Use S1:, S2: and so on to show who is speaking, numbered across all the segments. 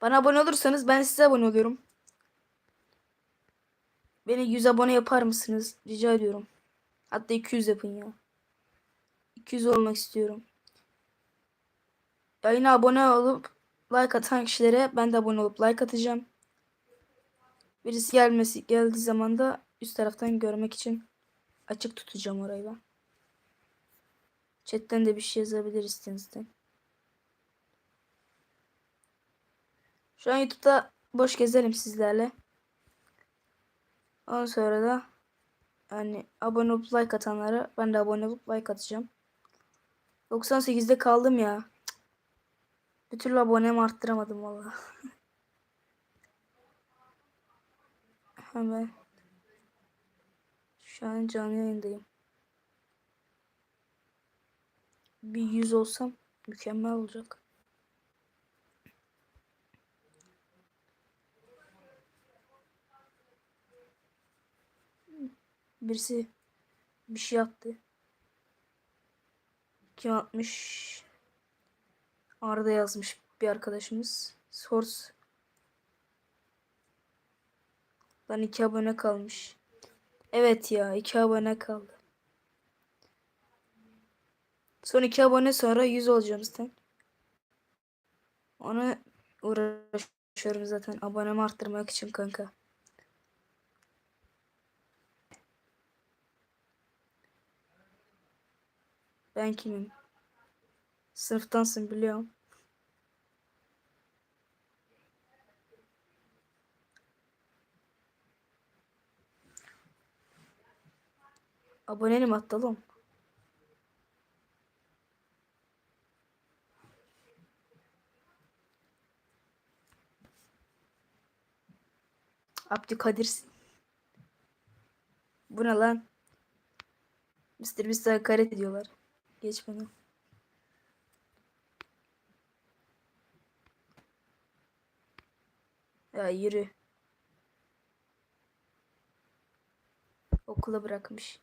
S1: Bana abone olursanız ben size abone oluyorum. Beni 100 abone yapar mısınız? Rica ediyorum. Hatta 200 yapın ya. 200 olmak istiyorum. Yayına abone olup like atan kişilere ben de abone olup like atacağım. Birisi gelmesi geldiği zaman da üst taraftan görmek için açık tutacağım orayı ben. Chatten de bir şey yazabilir istenizden. Şu an YouTube'da boş gezerim sizlerle. Ondan sonra da yani abone olup like atanlara ben de abone olup like atacağım. 98'de kaldım ya. Bir türlü abonemi arttıramadım valla. Hemen. Şu an canlı yayındayım. Bir yüz olsam mükemmel olacak. Birisi bir şey attı. Kim atmış? Arda yazmış bir arkadaşımız. Source. Lan iki abone kalmış. Evet ya iki abone kaldı. Son iki abone sonra 100 olacağım zaten. Ona uğraşıyorum zaten abonemi arttırmak için kanka. Ben kimim? Sınıftansın biliyorum. Abonenim hatta oğlum. Abdülkadir. Bu ne lan? Mr. Beast'e hakaret ediyorlar. Geç bana. Ya yürü. Okula bırakmış.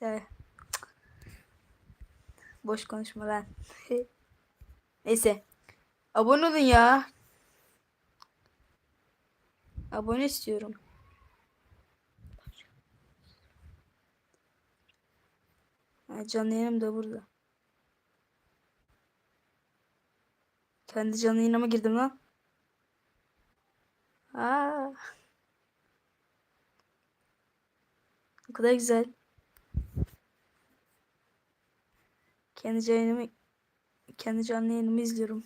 S1: Ya. Boş konuşma lan. Neyse. Abone olun ya. Abone istiyorum. Ha, canlı yayınım da burada. Kendi canlı yayınıma girdim lan. Aa. O kadar güzel. Kendi canlı kendi canlı yayınımı izliyorum.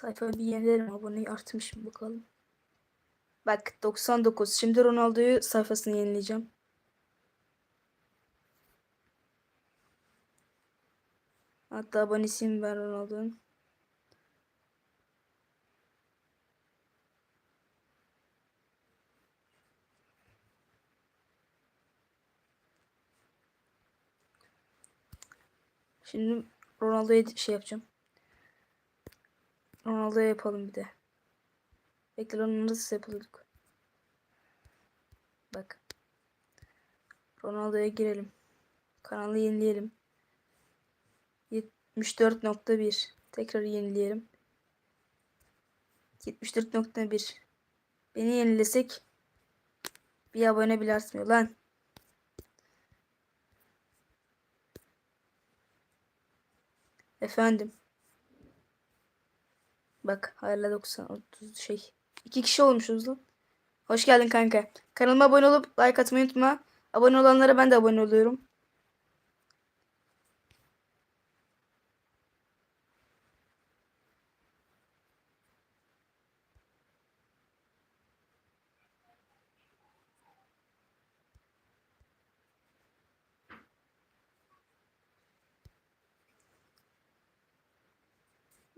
S1: Sayfa bir yenilerim. Aboneyi artmış mı bakalım. Bak 99. Şimdi Ronaldo'yu sayfasını yenileyeceğim. Hatta abonesiyim ben Ronaldo'nun. Şimdi Ronaldo'ya şey yapacağım. Ronaldo'ya yapalım bir de. Ekranı nasıl yapıyorduk? Bak. Ronaldo'ya girelim. Kanalı yenileyelim. 74.1 Tekrar yenileyelim. 74.1 Beni yenilesek bir abone bile artmıyor lan. Efendim. Bak hala 90 30 şey. İki kişi olmuşuz lan. Hoş geldin kanka. Kanalıma abone olup like atmayı unutma. Abone olanlara ben de abone oluyorum.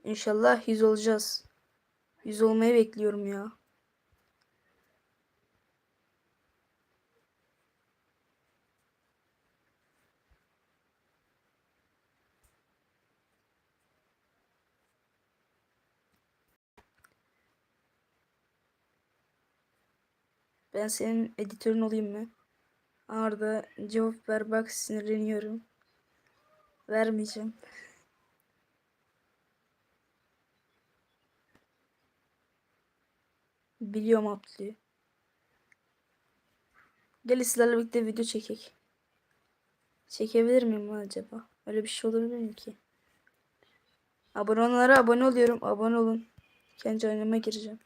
S1: İnşallah 100 olacağız. 100 olmayı bekliyorum ya. Ben senin editörün olayım mı? Arda cevap ver bak sinirleniyorum. Vermeyeceğim. Biliyorum Abdül'ü. Gel sizlerle birlikte video çekek. Çekebilir miyim acaba? Öyle bir şey olabilir mi ki? Abone olanlara abone oluyorum. Abone olun. Kendi oynama gireceğim.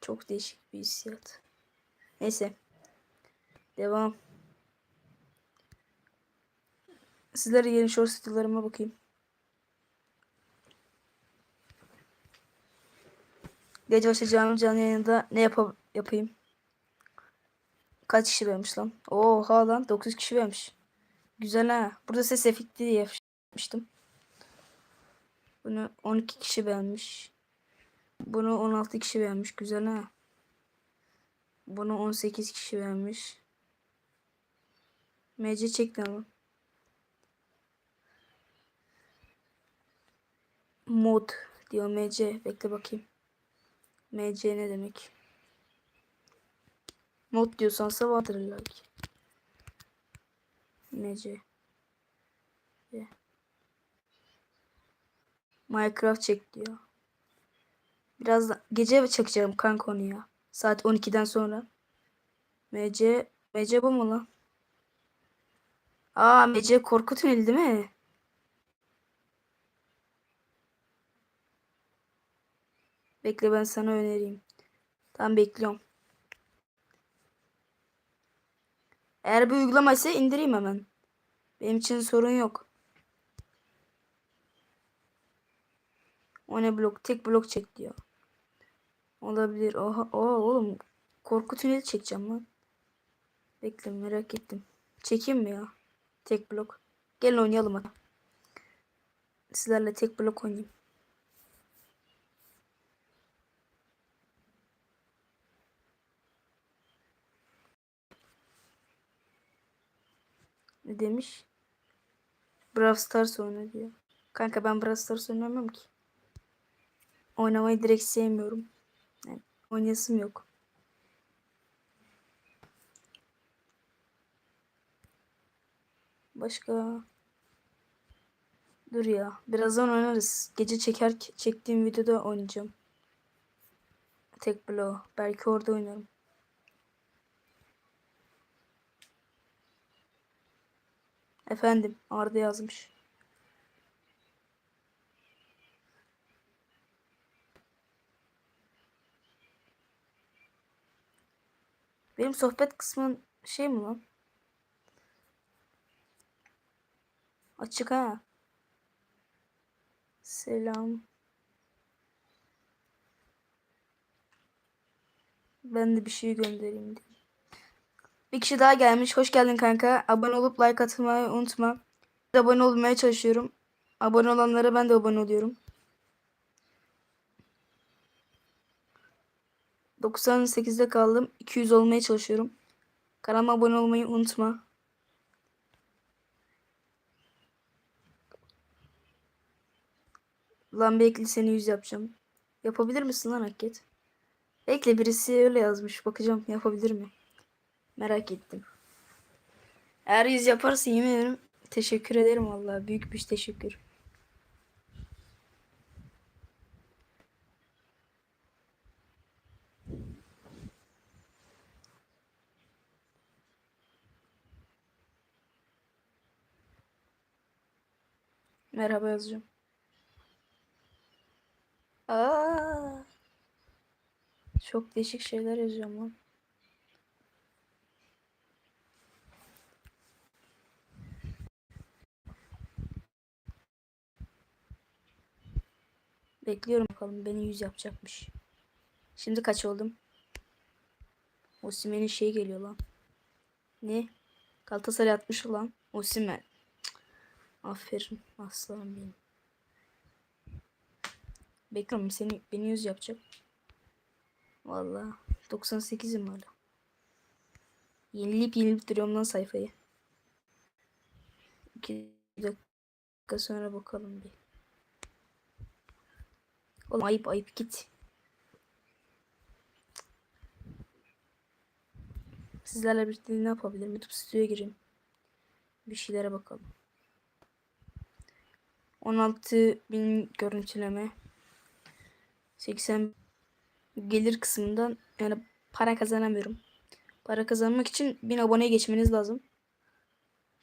S1: Çok değişik bir hissiyat. Neyse. Devam. Sizlere yeni short still'larıma bakayım. Gece başlayacağım canlı yayında ne yap yapayım? Kaç kişi vermiş lan? Oha lan 9 kişi vermiş. Güzel ha. Burada ses efekti diye yapmıştım. Bunu 12 kişi beğenmiş. Bunu 16 kişi beğenmiş. Güzel ha. Bunu 18 kişi beğenmiş. MC çekti ama. Mod diyor MC. Bekle bakayım. MC ne demek? Mod diyorsansa vardır illa ki. MC. Minecraft çek diyor. Biraz gece çekeceğim kanka onu ya. Saat 12'den sonra. MC MC bu mu lan? Aa MC korku tüneli değil mi? Bekle ben sana önereyim. Tamam bekliyorum. Eğer bir uygulamaysa indireyim hemen. Benim için sorun yok. O ne blok? Tek blok çek diyor. Olabilir. Oha, oha oğlum. Korku tüneli çekeceğim lan. Bekle merak ettim. Çekeyim mi ya? Tek blok. Gelin oynayalım hadi. Sizlerle tek blok oynayayım. Demiş? Brawl Stars oyna diyor. Kanka ben Brawl Stars oynamam ki. Oynamayı direkt sevmiyorum. Yani oynayasım yok. Başka Dur ya. Birazdan oynarız. Gece çeker çektiğim videoda oynayacağım. Tek bloğu. Belki orada oynarım. Efendim Arda yazmış. Benim sohbet kısmın şey mi lan? Açık ha. Selam. Ben de bir şey göndereyim diye. Bir kişi daha gelmiş. Hoş geldin kanka. Abone olup like atmayı unutma. Abone olmaya çalışıyorum. Abone olanlara ben de abone oluyorum. 98'de kaldım. 200 olmaya çalışıyorum. Kanalıma abone olmayı unutma. Lan bekle seni 100 yapacağım. Yapabilir misin lan hareket? Bekle birisi öyle yazmış. Bakacağım yapabilir mi? Merak ettim. Eğer yüz yaparsa yemin ederim teşekkür ederim vallahi büyük bir teşekkür. Merhaba yazacağım. Aa, çok değişik şeyler yazıyorum lan. Bekliyorum bakalım beni yüz yapacakmış. Şimdi kaç oldum? Osimhen'in şey geliyor lan. Ne? Galatasaray atmış ulan. Osimhen. Aferin aslanım benim. Bekliyorum seni beni yüz yapacak. Vallahi 98'im hala. Yenilip yenilip duruyorum lan sayfayı. 2 dakika sonra bakalım bir. Oğlum ayıp ayıp git. Sizlerle birlikte ne yapabilirim? YouTube stüdyoya gireyim. Bir şeylere bakalım. 16.000 görüntüleme. 80 gelir kısmından yani para kazanamıyorum. Para kazanmak için 1000 aboneye geçmeniz lazım.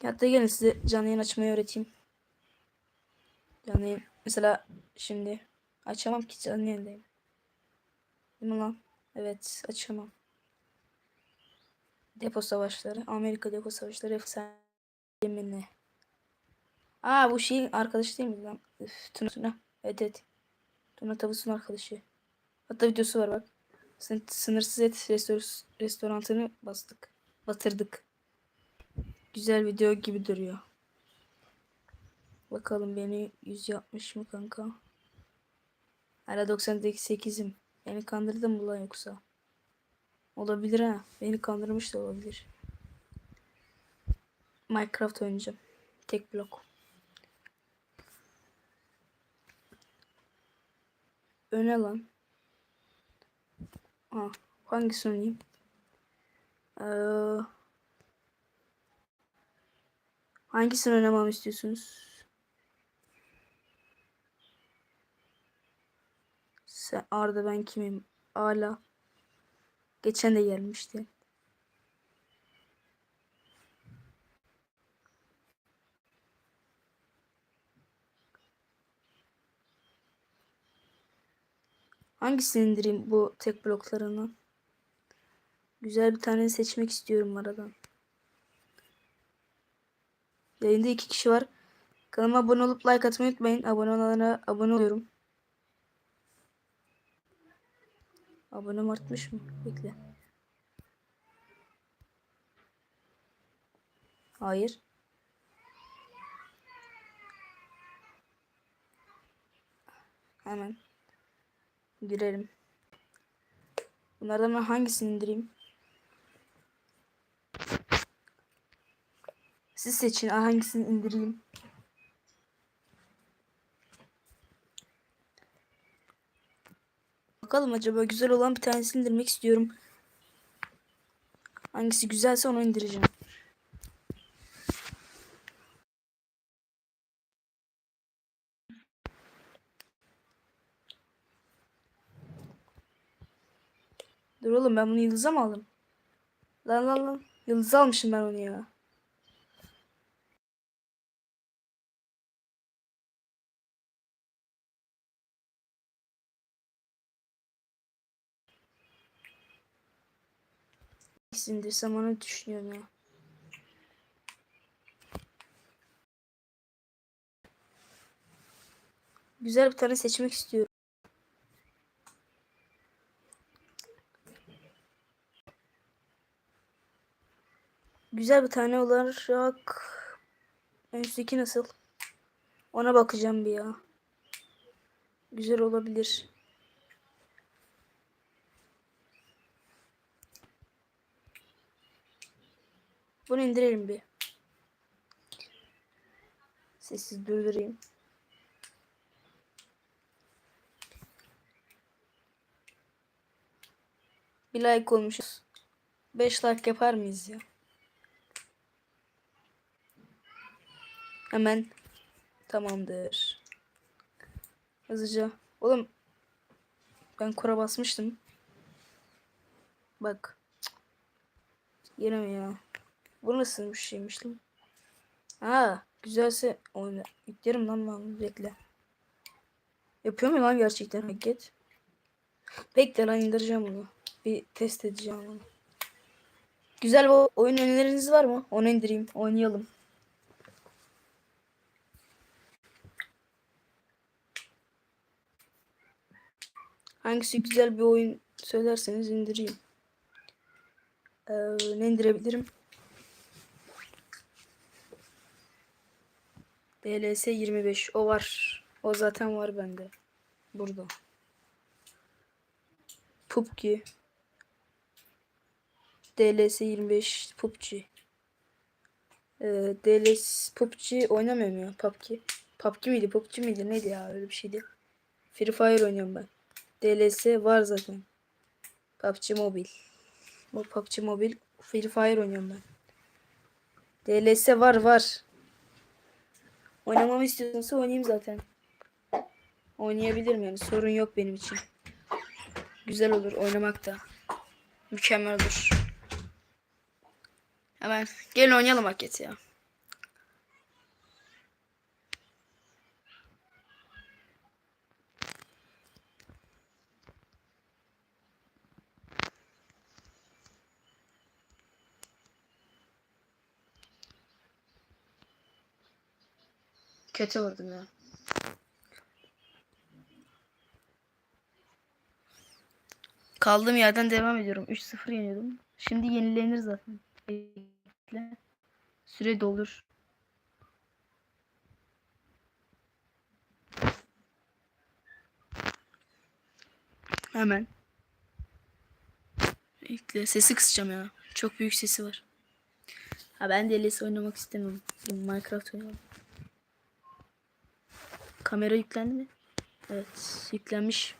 S1: Hatta gelin size canlı yayın açmayı öğreteyim. Canlı yayın. Mesela şimdi açamam ki canlı yayındayım. Değil mi lan? Evet açamam. Depo savaşları. Amerika depo savaşları. Efsane yeminle. Aa bu şeyin arkadaşı değil mi lan? Üf, Tuna Tuna. Evet evet. Tuna tavusun arkadaşı. Hatta videosu var bak. Sın- Sınırsız et restor- restorantını bastık. Batırdık. Güzel video gibi duruyor. Bakalım beni 100 yapmış mı kanka? Hala 98'im. Beni kandırdın mı lan yoksa? Olabilir ha. Beni kandırmış da olabilir. Minecraft oynayacağım. Tek blok. Öne lan. Ha, hangisini oynayayım? Ee, hangisini oynamamı istiyorsunuz? Sen Arda ben kimim? Ala. Geçen de gelmişti. Hangisini indireyim bu tek bloklarından? Güzel bir tane seçmek istiyorum aradan. Yayında iki kişi var. Kanalıma abone olup like atmayı unutmayın. Abone olanlara abone oluyorum. Abonem artmış mı? Bekle. Hayır. Hemen girelim. Bunlardan ben hangisini indireyim? Siz seçin hangisini indireyim. Bakalım acaba güzel olan bir tanesini indirmek istiyorum. Hangisi güzelse onu indireceğim. Dur oğlum ben bunu yıldıza mı aldım? Lan lan lan. Yıldız almışım ben onu ya. İkisini indirsem onu düşünüyorum ya. Güzel bir tane seçmek istiyorum. Güzel bir tane olarak üstteki nasıl? Ona bakacağım bir ya. Güzel olabilir. Bunu indirelim bir. Sessiz durdurayım. Bir like olmuşuz. 5 like yapar mıyız ya? Hemen tamamdır. Hızlıca. Oğlum ben kura basmıştım. Bak. Yine mi ya? Bu nasıl bir şeymiş lan? Ha, güzelse oyna. Yüklerim lan ben bekle. Yapıyor mu lan gerçekten hareket? Bekle lan indireceğim bunu. Bir test edeceğim onu. Güzel bir oyun öneriniz var mı? Onu indireyim. Oynayalım. Hangisi güzel bir oyun söylerseniz indireyim. Ee, ne indirebilirim? DLS 25 o var. O zaten var bende. Burada. PUBG. DLS 25 PUBG. Ee, DLS PUBG oynamıyorum ya PUBG. PUBG miydi PUBG miydi neydi ya öyle bir şeydi. Free Fire oynuyorum ben. DLS var zaten. PUBG Mobile. Bu PUBG Mobile Free Fire oynuyorum ben. DLS var var. Oynamamı istiyorsanız oynayayım zaten. Oynayabilirim yani sorun yok benim için. Güzel olur oynamak da. Mükemmel olur. Hemen gelin oynayalım haketi ya. Kötü vurdum ya. Kaldığım yerden devam ediyorum. 3-0 yeniyordum. Şimdi yenilenir zaten. Süre dolur. Hemen. Bekle. Sesi kısacağım ya. Çok büyük sesi var. Ha ben de LS oynamak istemiyorum. Minecraft oynayalım. Kamera yüklendi mi? Evet, yüklenmiş.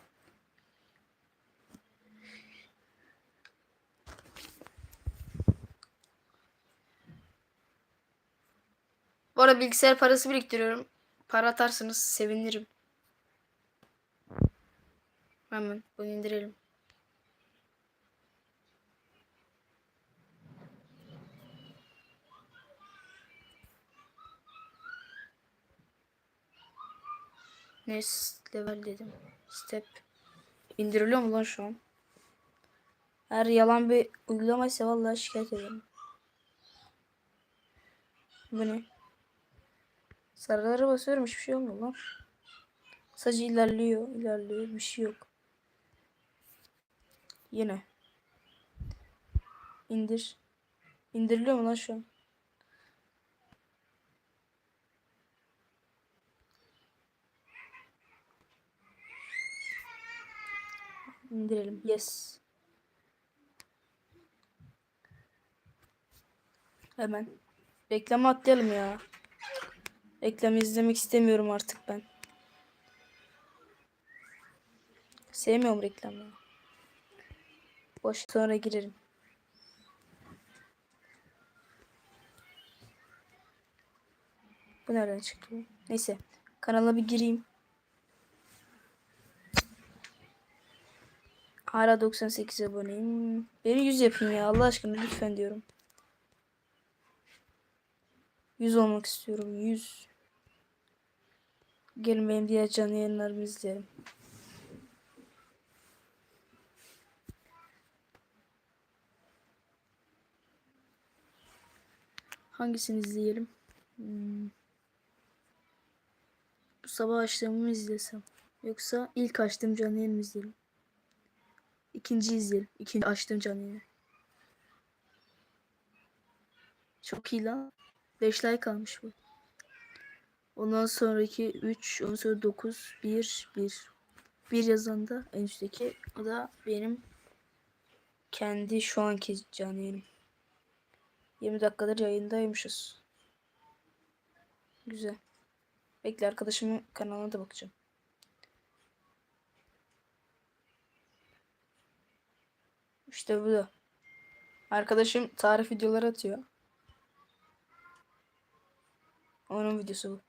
S1: Bu arada bilgisayar parası biriktiriyorum. Para atarsanız sevinirim. Hemen bunu indirelim. Next level dedim. Step. İndiriliyor mu lan şu an? Eğer yalan bir uygulamaysa vallahi şikayet ederim. Bu ne? Sarılara basıyorum hiçbir şey olmuyor lan. Sadece ilerliyor, ilerliyor. Bir şey yok. Yine. İndir. İndiriliyor mu lan şu an? İndirelim. Yes. Hemen. Reklamı atlayalım ya. Reklam izlemek istemiyorum artık ben. Sevmiyorum reklamı. Boş sonra girerim. Bu nereden çıktı? Neyse. Kanala bir gireyim. Hala 98 aboneyim. Beni 100 yapın ya Allah aşkına lütfen diyorum. 100 olmak istiyorum. 100. Gelin benim diğer canlı yayınlarımı izleyelim. Hangisini izleyelim? Hmm. Bu sabah açtığımı mı izlesem? Yoksa ilk açtığım canlı yayını izleyelim? İkinci izleyelim. İkinci açtığım canlı. Çok iyi lan. 5 like almış bu. Ondan sonraki 3, ondan sonra 9, 1, 1. 1 yazan da en üstteki o da benim kendi şu anki canlı yayınım. 20 dakikadır yayındaymışız. Güzel. Bekle arkadaşımın kanalına da bakacağım. İşte bu da. Arkadaşım tarif videoları atıyor. Onun videosu bu.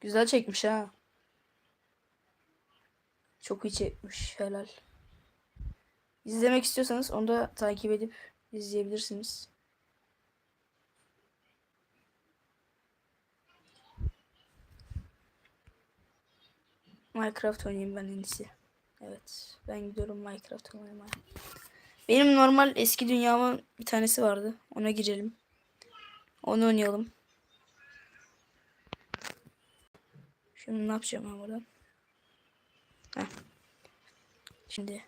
S1: Güzel çekmiş ha. Çok iyi çekmiş. Helal. İzlemek istiyorsanız onu da takip edip izleyebilirsiniz. Minecraft oynayayım ben en. Evet. Ben gidiyorum Minecraft oynamaya. Benim normal eski dünyamın bir tanesi vardı. Ona girelim. Onu oynayalım. Şimdi ne yapacağım ben buradan? Heh. Şimdi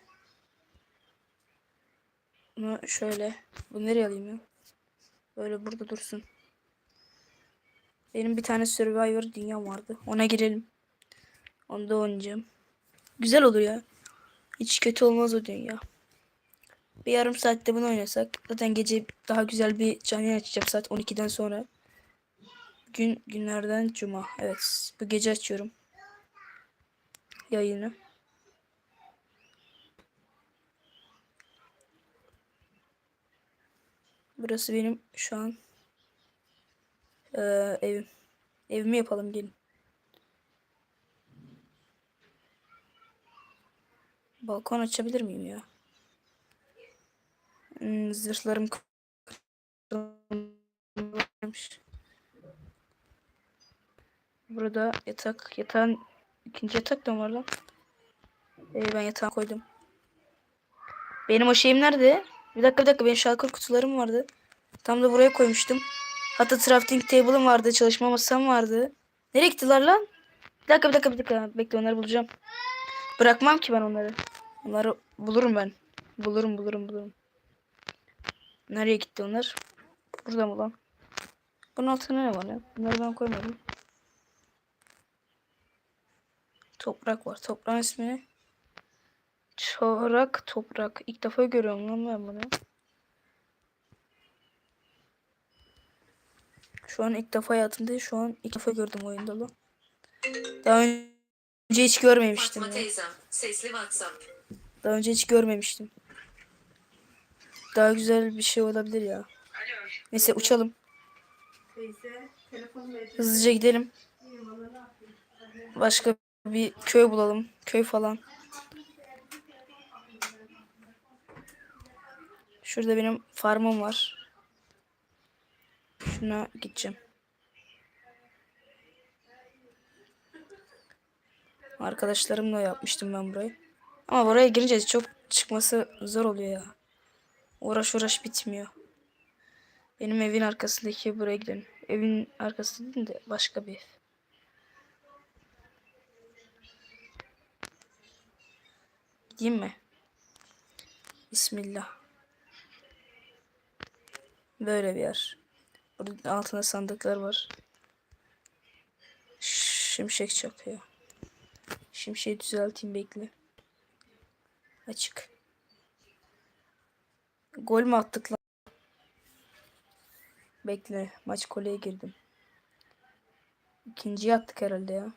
S1: bunu şöyle bu nereye alayım ya? Böyle burada dursun. Benim bir tane Survivor dünyam vardı. Ona girelim. Onu da oynayacağım. Güzel olur ya. Hiç kötü olmaz o dünya. Bir yarım saatte bunu oynasak. Zaten gece daha güzel bir canlı açacağım saat 12'den sonra. Gün günlerden cuma. Evet. Bu gece açıyorum. Yayını. Burası benim şu an eee, evim. Evimi yapalım gelin. Balkon açabilir miyim ya? Hmm, zırhlarım kırılmış. Burada yatak. Yatağın ikinci yatak da var lan? Ee, ben yatağı koydum. Benim o şeyim nerede? Bir dakika bir dakika benim şalkır kutularım vardı. Tam da buraya koymuştum. Hatta crafting table'ım vardı. Çalışma masam vardı. Nereye gittiler lan? Bir dakika bir dakika bir dakika. Bekle onları bulacağım. Bırakmam ki ben onları. Onları bulurum ben. Bulurum bulurum bulurum. Nereye gitti onlar? Burada mı lan? Bunun altında ne var ya? Bunları ben koymadım. Toprak var. Toprağın ismi ne? Çorak toprak. İlk defa görüyorum lan ben bunu. Şu an ilk defa hayatımda şu an ilk defa gördüm oyunda lan. Daha önce hiç görmemiştim
S2: Fatma teyzem, sesli WhatsApp.
S1: Daha önce hiç görmemiştim. Daha güzel bir şey olabilir ya. Neyse uçalım. Hızlıca gidelim. Başka bir köy bulalım. Köy falan. Şurada benim farmım var. Şuna gideceğim. Arkadaşlarımla yapmıştım ben burayı. Ama buraya girince çok çıkması zor oluyor ya. Uğraş uğraş bitmiyor. Benim evin arkasındaki buraya gidelim. Evin arkası değil de başka bir ev. Gideyim mi? Bismillah. Böyle bir yer. Burada altında sandıklar var. Şimşek çakıyor. Şimşeği düzelteyim bekle. Açık. Gol mü attık lan? Bekle. Maç koleye girdim. İkinciyi attık herhalde ya.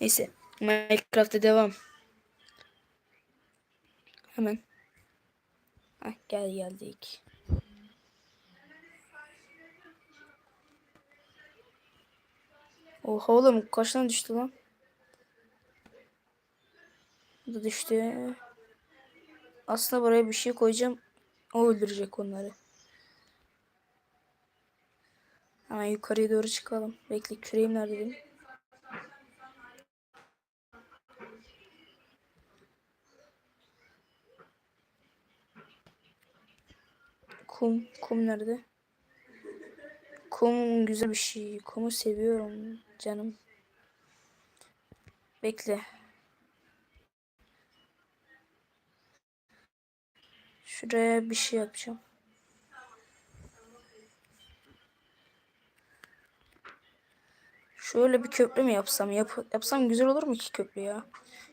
S1: Neyse. Minecraft'a devam. Hemen. Hah, gel geldik. Oha oğlum kaç düştü lan? Da düştü. Aslında buraya bir şey koyacağım. O öldürecek onları. Hemen yukarıya doğru çıkalım. Bekle küreğim nerede benim? Kum. Kum nerede? Kum güzel bir şey. Kumu seviyorum canım. Bekle. Şuraya bir şey yapacağım. Şöyle bir köprü mü yapsam? Yap yapsam güzel olur mu ki köprü ya?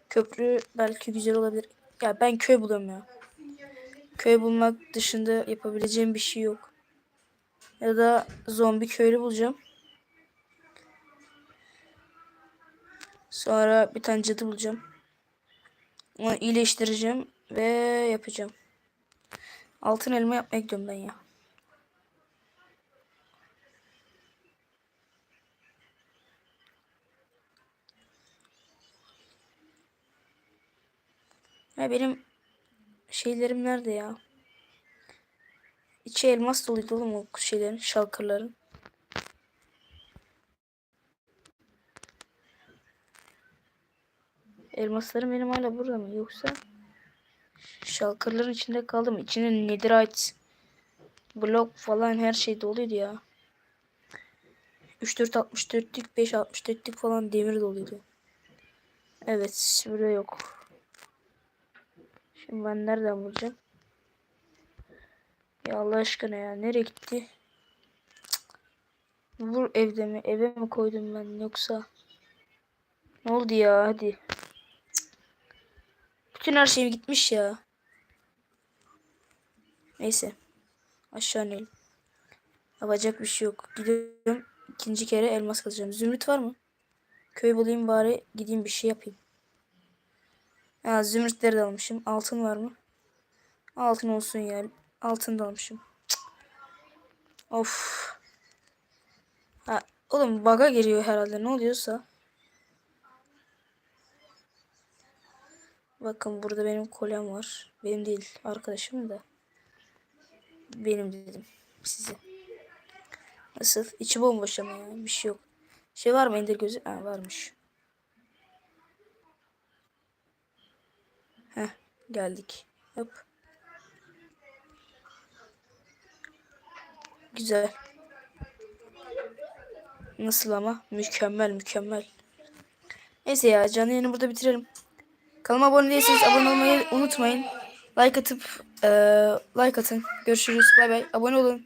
S1: Köprü belki güzel olabilir. Ya ben köy buluyorum ya. Köy bulmak dışında yapabileceğim bir şey yok. Ya da zombi köylü bulacağım. Sonra bir tane cadı bulacağım. Onu iyileştireceğim ve yapacağım. Altın elma yapmaya gidiyorum ben ya. Ya benim şeylerim nerede ya? İçi elmas doluydu oğlum o şeylerin, şalkırların. Elmaslarım benim hala burada mı? Yoksa şalkırların içinde kaldı mı? İçine netherite, blok falan her şey doluydu ya. 3 4 64'lük 5 64'lük falan demir doluydu. Evet, burada yok. Şimdi ben nereden bulacağım? Ya Allah aşkına ya nereye gitti? Cık. Bu evde mi? Eve mi koydum ben yoksa? Ne oldu ya hadi. Bütün her şeyim gitmiş ya. Neyse. Aşağı inelim. Yapacak bir şey yok. Gidiyorum. ikinci kere elmas kazacağım. Zümrüt var mı? Köy bulayım bari gideyim bir şey yapayım. Ha, zümrütleri de almışım. Altın var mı? Altın olsun ya. Altın da almışım. Cık. Of. Ha, oğlum baga giriyor herhalde ne oluyorsa. Bakın burada benim kolyem var. Benim değil arkadaşım da. Benim dedim size. Nasıl? İçi bomboş ama ya. Bir şey yok. Şey var mı ender gözü? Ha varmış. Heh geldik. Hop. Güzel. Nasıl ama? Mükemmel mükemmel. Neyse ya canlı yayını burada bitirelim. Kanalıma abone değilseniz abone olmayı unutmayın. Like atıp eee, like atın. Görüşürüz. Bay bay. Abone olun.